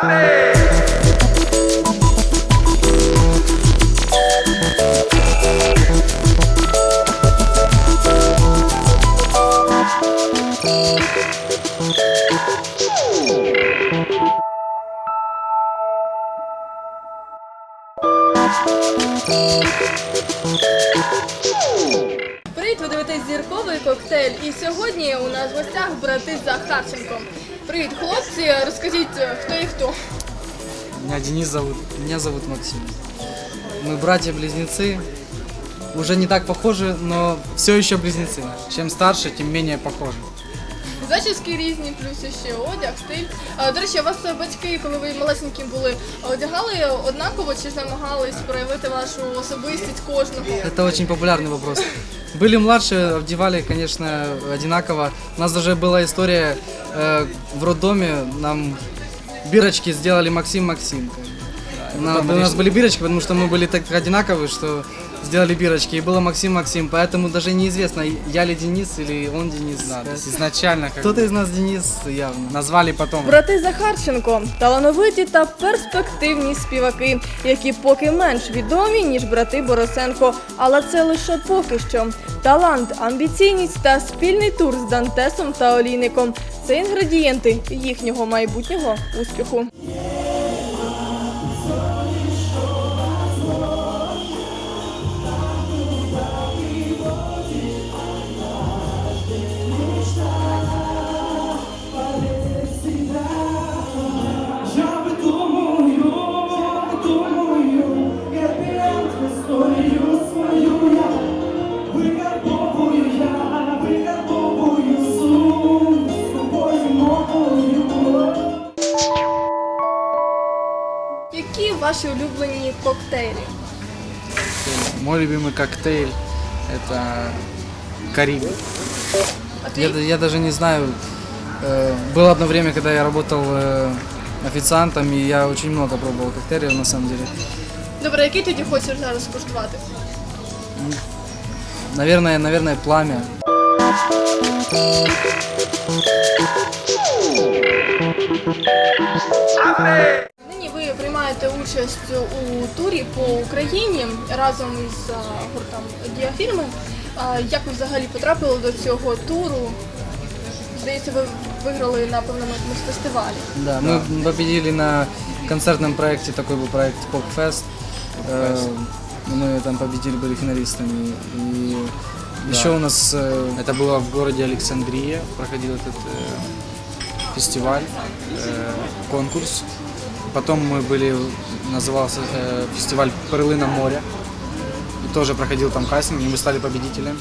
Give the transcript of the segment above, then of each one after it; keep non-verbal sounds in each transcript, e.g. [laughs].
안돼. Захарченко. Привіт, хлопці. Розкажіть, хто і хто. Меня Денис зовут. Меня зовут Максим. Мы братья-близнецы. Уже не так похожи, но все еще близнецы. Чем старше, тем менее похожи. Зачіски різні, плюс ще одяг, стиль. А, До речі, а вас батьки, коли ви малесенькі були, одягали однаково чи ж намагались проявити вашу особистість кожного? Это очень популярный вопрос. Были младшие, одевали, конечно, одинаково. У нас даже была история э, в роддоме. Нам бирочки сделали Максим Максим. На- у нас были бирочки, потому что мы были так одинаковые, что сделали бирочки. И было Максим Максим, поэтому даже неизвестно, я ли Денис или он Денис. Да, то есть изначально как Кто-то из нас Денис явно. назвали потом. Брати Захарченко талановиті та перспективні співаки, які поки менш відомі, ніж брати Борисенко. Але це лише поки що. Талант, амбіційність та спільний тур з Дантесом та Олійником це інгредієнти їхнього майбутнього успіху. ваші улюблені коктейлі? Мой любимый коктейль это Кариб. А ти? Я, я даже не знаю. э, Было одно время, когда я работал э, официантом, и я очень много пробовал коктейлей, на самом деле. Добре, який тоді хочеш зараз скуштувати? Наверное, наверное, пламя. Нині ви приймаєте участь у турі по Україні разом із а, гуртом Діафільми. А, Як ви взагалі потрапили до цього туру? Здається, ви виграли на певному якомусь фестивалі. Да, мы победили на концертном проекте, такой был проект Popfest. Э, Мы там победили, были финалистами. И еще у нас э, Это было в городе Александрия, проходил этот э, фестиваль, э, конкурс. Потом мы были, назывался э, фестиваль Перлина моря. И тоже проходил там кастинг, и мы стали победителем.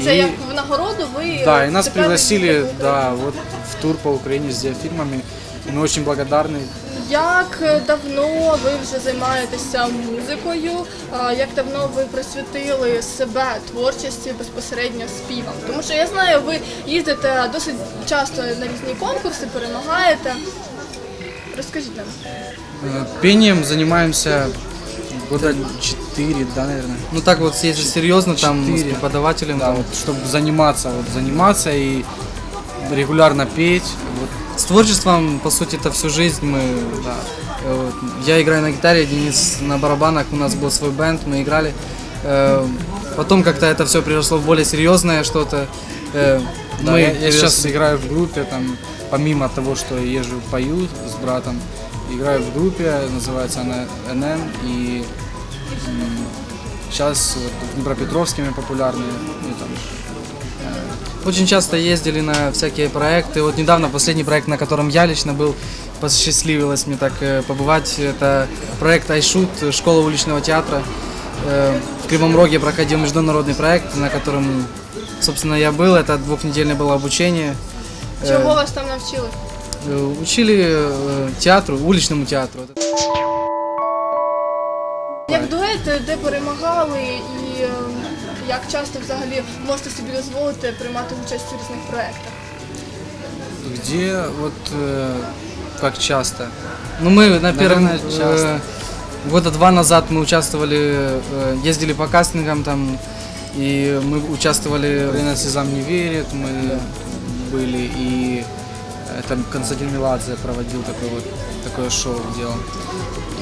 Э, Це и- як в нагороду ви Да, и нас тепер пригласили, виграли. да, вот в тур по Украине с диафильмами. И мы очень благодарны. Як давно ви вже займаєтеся музикою? А, Як давно ви присвятили себе творчості безпосередньо співам? Тому що я знаю, ви їздите досить часто на різні конкурси, перемагаєте. Розкажіть нам. Э, Пением занимаемся года 4, да, наверное. ну так вот, если серьезно, там с Четыре. преподавателем, Да, там, вот, чтобы заниматься, вот, заниматься и регулярно петь. Вот, с творчеством, по сути, это всю жизнь мы... да. Э, вот, Я играю на гитаре, Денис на барабанах, у нас был свой бенд, мы играли. Э, Потом как-то это все переросло в более серьезное что-то. Э, Да, Мы я, я сейчас играю в группе, там, помимо того, что езжу, пою с братом, играю в группе, называется она НН, и сейчас вот, мы популярны. ну, там, Очень часто ездили на всякие проекты. Вот недавно последний проект, на котором я лично был, посчастливилось мне так э, побывать. Это проект iShoot, школа уличного театра. Э, В Кривом Роге проходил международный проект, на котором, собственно, я был. Это двухнедельное было обучение. Э, Чого вас там навчили? э, Учили э, театру, уличному театру. Як дует, де перемагали і е, як часто взагалі можете собі дозволити приймати участь у різних проєктах? Где вот э, как часто? Ну, мы на первом... Наверное, часто. э, года два назад мы участвовали, э, ездили по кастингам там, и мы участвовали... Лена Сезам не верит, мы были и э, там Константин Меладзе проводил такое вот такое шоу делал.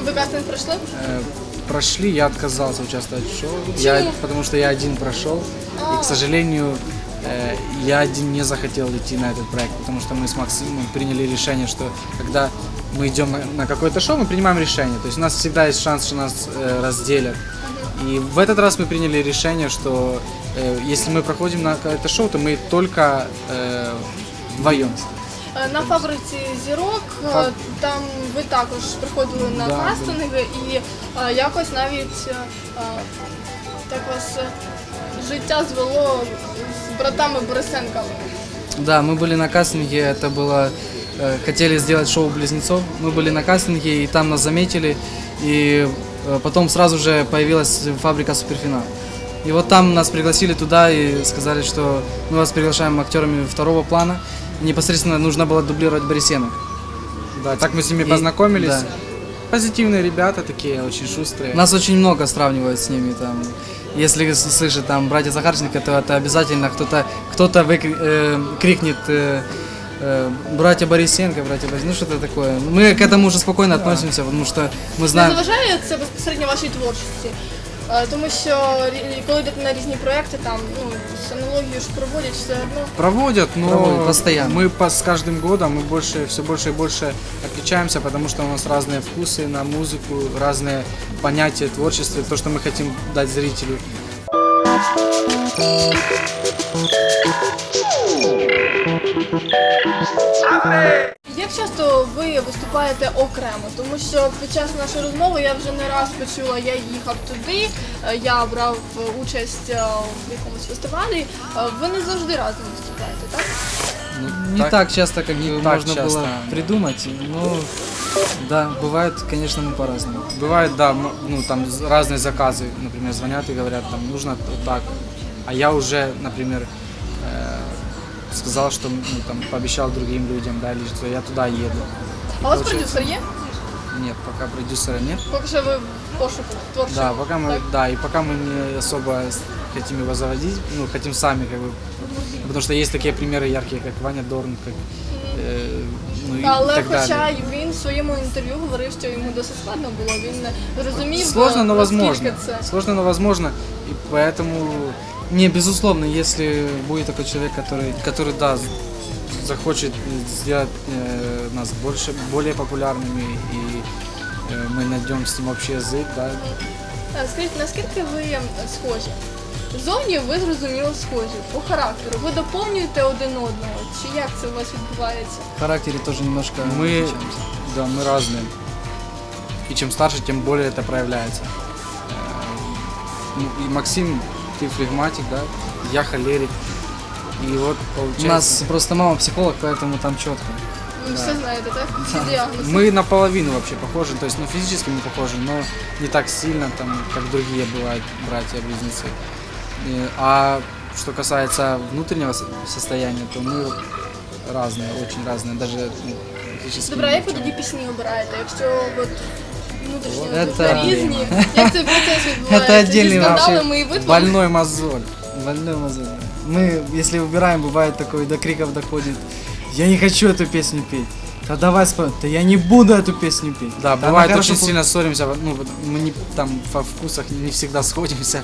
Ви кастинг пройшли? Э, прошли, я отказался участвовать в шоу, я, потому что я один прошел, и, к сожалению, э, я один не захотел идти на этот проект, потому что мы с Максимом приняли решение, что когда мы идем на, на какое-то шоу, мы принимаем решение, то есть у нас всегда есть шанс, что нас э, разделят. И в этот раз мы приняли решение, что э, если мы проходим на какое-то шоу, то мы только э, вдвоем. Е, На фабриці зірок е, Фаб- там ви також приходили на Да, кастинги і е, якось навіть е, е, так вас е, життя звело з братами Борисенками. Да, мы были на кастинге, это было... э, хотели сделать шоу близнецов, мы были на кастинге, и там нас заметили, и э, потом сразу же появилась фабрика Суперфинал. И вот там нас пригласили туда и сказали, что мы вас приглашаем актерами второго плана. Непосредственно нужно было дублировать Борисенок. Да, так мы с ними И- познакомились. да. Позитивные ребята такие, очень шустрые. Нас очень много сравнивают с ними там. Если с- слышит там братья Захарченко, то это обязательно кто-то кто-то выкри- э, крикнет э, э, братья Борисенко, братья Борисенко, ну что-то такое. Мы к этому уже спокойно относимся, потому что мы Не знаем. заважає це безпосередньо вашій творчості? Е, Тому що рі- коли йдете на різні проекти, там ну з аналогію ж проводять все одно. Проводят, но Проводят постоянно. мы по, с каждым годом мы больше, все больше и больше отличаемся, потому что у нас разные вкусы на музыку, разные понятия творчества, то, что мы хотим дать зрителю. Як часто ви виступаєте окремо? Тому що під час нашої розмови я вже не раз почула, я їхав туди, е, я брав е, участь е, в якомусь фестивалі. Е, Ви не завжди разом виступаєте, так? Ну, Не так, часто, как не бы так можно часто. было придумать, но да, бывает, конечно, мы по-разному. Бывает, да, м- ну там з- разные заказы, например, звонят и говорят, там нужно вот так, а я уже, например, э, сказал, что ну, там пообещал другим людям, да, или что я туда еду. А у вас Получается. продюсер є? Нет, пока продюсера нет. Поки що ви в пошуку творчого. Да, пока мы, так? да, и пока мы не особо с- хотим его заводить, ну, хотим сами, как бы, потому что есть такие примеры яркие, как Ваня Дорн, как, э, ну, и Але так хоча далее. й він в своєму інтерв'ю говорив, що йому досить складно було, він не зрозумів. Сложно, но наскільки возможно. Це. Сложно, но возможно, и поэтому, Не, безусловно, если будет такой человек, который который, да, з- захочет сделать э, нас больше, более популярными, и э, мы найдем с ним общий язык, да, Е, Скажіть, наскільки ви е, схожі? Зовні ви зрозуміло схожі, по характеру. Ви доповнюєте один одного. Чи як це у вас відбувається? в характере тоже немножко мы, отличаемся. да, мы разные. И чем старше, тем более это проявляется. Э, ну, И Максим, ты флегматик, да, я холерик. И вот У получается... нас просто мама психолог, поэтому там четко. Ви все знаєте, так? [laughs] Всі діагнози. Мы наполовину вообще похожи, то есть, ну, физически мы похожи, но не так сильно, там, как другие бывают братья-близнецы. Э, А что касается внутреннего со- состояния, то мы разные, очень разные, даже ну, практически Добре, а як ви ничем. тоді пісні обираєте? Якщо от внутрішні Це- це... різні, як цей процес відбувається? Це Зі отдельний скандалами і витворами? Больной мозоль. Больной мозоль. Мы, если выбираем, бывает такое, до криков доходит. Я не хочу эту песню петь. Да давай споем. Да я не буду эту песню петь. Да, она бывает хорошо очень пу- сильно ссоримся, ну, вот мы не, там во вкусах не всегда [laughs] сходимся.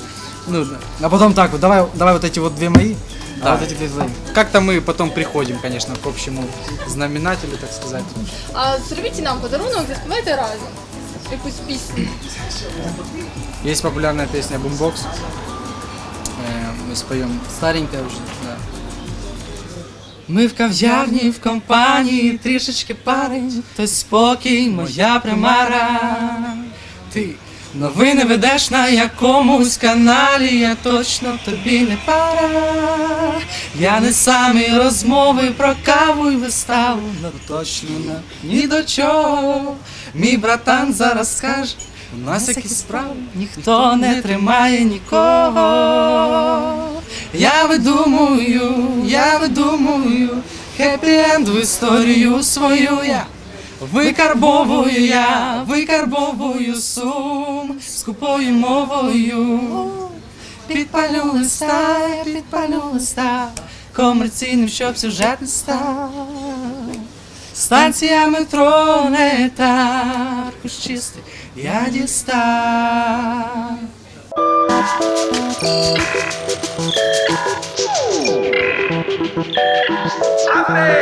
Ну, да. А потом так вот, давай, давай вот эти вот две мои, Да. а вот эти две твои. как-то мы потом приходим, конечно, к общему знаменателю, так сказать. А зробіть нам подарунок, заспівайте разом. Якусь пісню. Есть популярная песня Boombox. Э, Мы споем Старенькая да. Ми в кав'ярні в компанії трішечки парень, то спокій, моя примара. Ти новини ведеш на якомусь каналі, я точно тобі не пара. Я не самі розмови про каву і виставу, но точно на ні до чого. Мій братан зараз скаже, у нас якісь справи, ніхто не тримає нікого. Я видумую, я видумую, Хеппі-енд в історію свою я Викарбовую я, викарбовую сум скупою мовою. Підпалю листа, підпалю листа, комерційним, щоб сюжет не став. Станція метро не та, аркуш чистий, я дістав.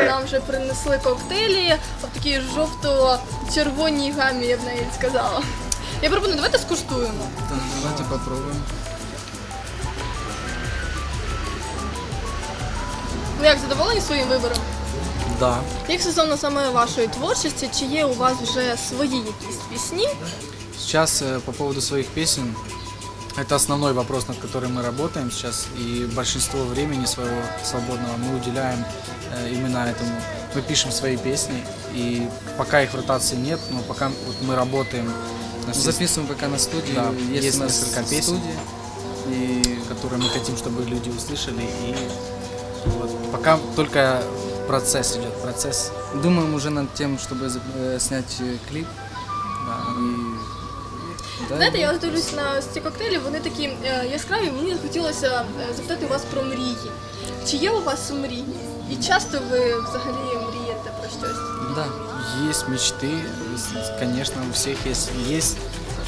Нам вже принесли коктейлі в такій жовто-червоній гамі, я б навіть сказала. Я пропоную, давайте скуштуємо. Давайте попробуем. Ви як задоволені своїм вибором? Да. Як стосовно саме вашої творчості, чи є у вас вже свої якісь пісні? Сейчас э, по поводу своих песен. Это основной вопрос, над которым мы работаем сейчас. И большинство времени своего свободного мы уделяем э, именно этому. Мы пишем свои песни, и пока их в ротации нет, но пока вот мы работаем на все Записываем пока на студии. Да, есть, есть у нас несколько песен. студия. и которые мы хотим, чтобы люди услышали. И вот пока только процесс идет, процесс. Думаем уже над тем, чтобы за- э, снять э, клип. Да. И... да, Знаєте, я ось дивлюсь на ось ці коктейлі, вони такі е, яскраві. Мені хотілося е, запитати вас про мрії. Чи є у вас мрії? І часто ви взагалі мрієте про щось? да. Есть мечты, с- конечно, у всех есть. Есть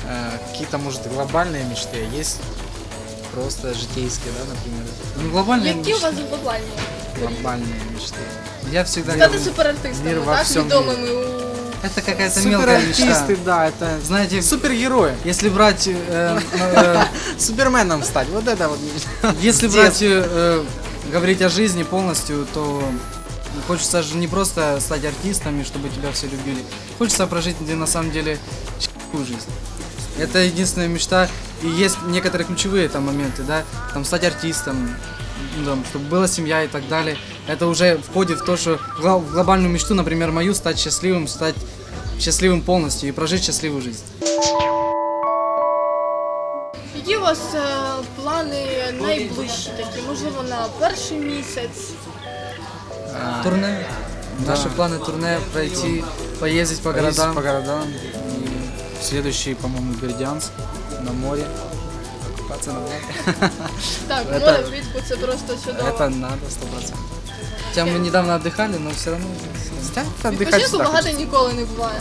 э, какие-то, может, глобальные мечты, а есть просто житейские, да, например, Ну, глобально Які у вас глобальні? глобальные мечты. я всегда Стати говорю, суперартистами, мир во так? всем Відомими у это какая-то мелкая мечта. Суперартисты, да, это Знаете, супергерои. если брать, э, э, [laughs] Суперменом стать, вот это вот мечта. [laughs] если брать, э, говорить о жизни полностью, то хочется же не просто стать артистами, чтобы тебя все любили. Хочется прожить где на самом деле счастливую жизнь. Это единственная мечта. И есть некоторые ключевые там моменты, да, там стать артистом, ну, там, чтобы была семья и так далее. Это уже входит в то, что гла- в глобальную мечту, например, мою, стать счастливым, стать счастливым полностью и прожить счастливую жизнь. які у вас е, плани найближчі такі? Можливо, на перший місяць? Турне. Наши планы турне пройти, поездить по Поездить городам. по городам. И следующий, по-моему, Бердянск на море. Покупаться на море. Так, Це- море влітку це просто чудово. Это надо, сто процентов. Хотя мы недавно отдыхали, но все равно. Відпочинку багато ніколи не буває.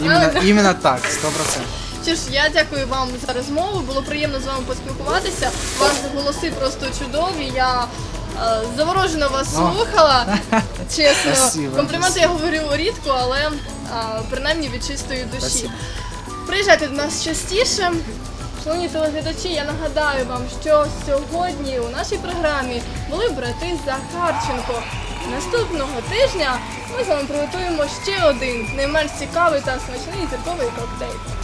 Именно, Правда? именно так, сто процентов. Що ж, я дякую вам за розмову. Було приємно з вами поспілкуватися. Ваші голоси просто чудові. Я е, заворожено вас слухала. [laughs] Чесно, Спасибо. компліменти я говорю рідко, але е, принаймні від чистої душі. Спасибо. Приїжджайте до нас частіше. Шановні телеглядачі, я нагадаю вам, що сьогодні у нашій програмі були брати Захарченко. Наступного тижня ми з вами приготуємо ще один не менш цікавий та смачний зірковий коктейль.